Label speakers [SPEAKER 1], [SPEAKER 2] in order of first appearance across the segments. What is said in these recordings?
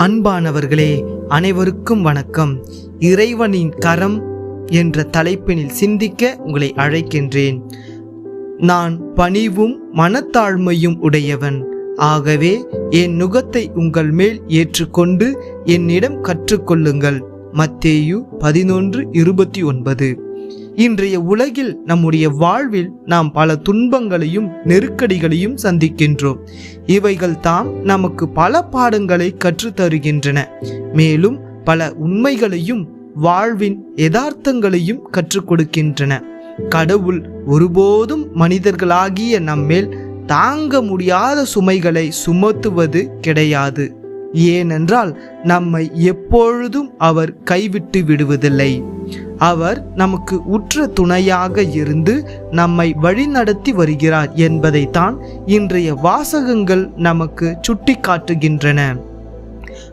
[SPEAKER 1] அன்பானவர்களே அனைவருக்கும் வணக்கம். இறைவனின் கரம் என்ற தலைப்பினில் சிந்திக்க உங்களை அழைக்கின்றேன். நான் பணிவும் மனத்தாழ்மையும் உடையவன். ஆகவே என் நுகத்தை உங்கள் மேல் ஏற்றுக்கொண்டு என்னிடம் கற்றுக்கொள்ளுங்கள். மத்தேயு பதினொன்று இருபத்தி ஒன்பது. இன்றைய உலகில் நம்முடைய வாழ்வில் நாம் பல துன்பங்களையும் நெருக்கடிகளையும் சந்திக்கின்றோம். இவைகள் தாம் நமக்கு பல பாடங்களை கற்றுத் தருகின்றன மேலும் பல உண்மைகளையும் வாழ்வின் யதார்த்தங்களையும் கற்றுக் கொடுக்கின்றன கடவுள் ஒருபோதும் மனிதர்களாகிய நம்மேல் தாங்க முடியாத சுமைகளை சுமத்துவது கிடையாது. ஏனென்றால் நம்மை எப்பொழுதும் அவர் கைவிட்டு விடுவதில்லை. அவர் நமக்கு உற்ற துணையாக இருந்து நம்மை வழிநடத்தி வருகிறார் என்பதைத்தான் இன்றைய வாசகங்கள் நமக்கு சுட்டிக்காட்டுகின்றன.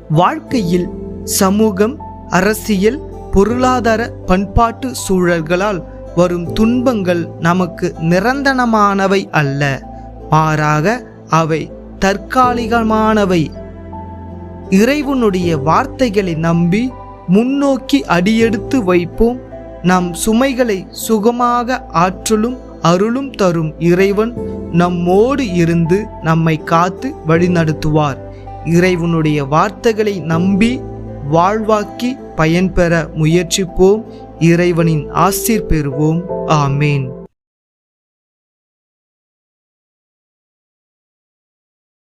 [SPEAKER 1] வாழ்க்கையில் சமூகம் அரசியல் பொருளாதார பண்பாட்டு சூழல்களால் வரும் துன்பங்கள் நமக்கு நிரந்தரமானவை அல்ல. மாறாக அவை தற்காலிகமானவை. இறைவனுடைய வார்த்தைகளை நம்பி முன்னோக்கி அடியெடுத்து வைப்போம். நம் சுமைகளை சுகமாக ஆற்றலும் அருளும் தரும் இறைவன் நம்மோடு இருந்து நம்மை காத்து வழிநடத்துவார். இறைவனுடைய வார்த்தைகளை நம்பி வாழ்வாக்கி பயன்பெற முயற்சிப்போம். இறைவனின் ஆசீர் பெறுவோம். ஆமேன்.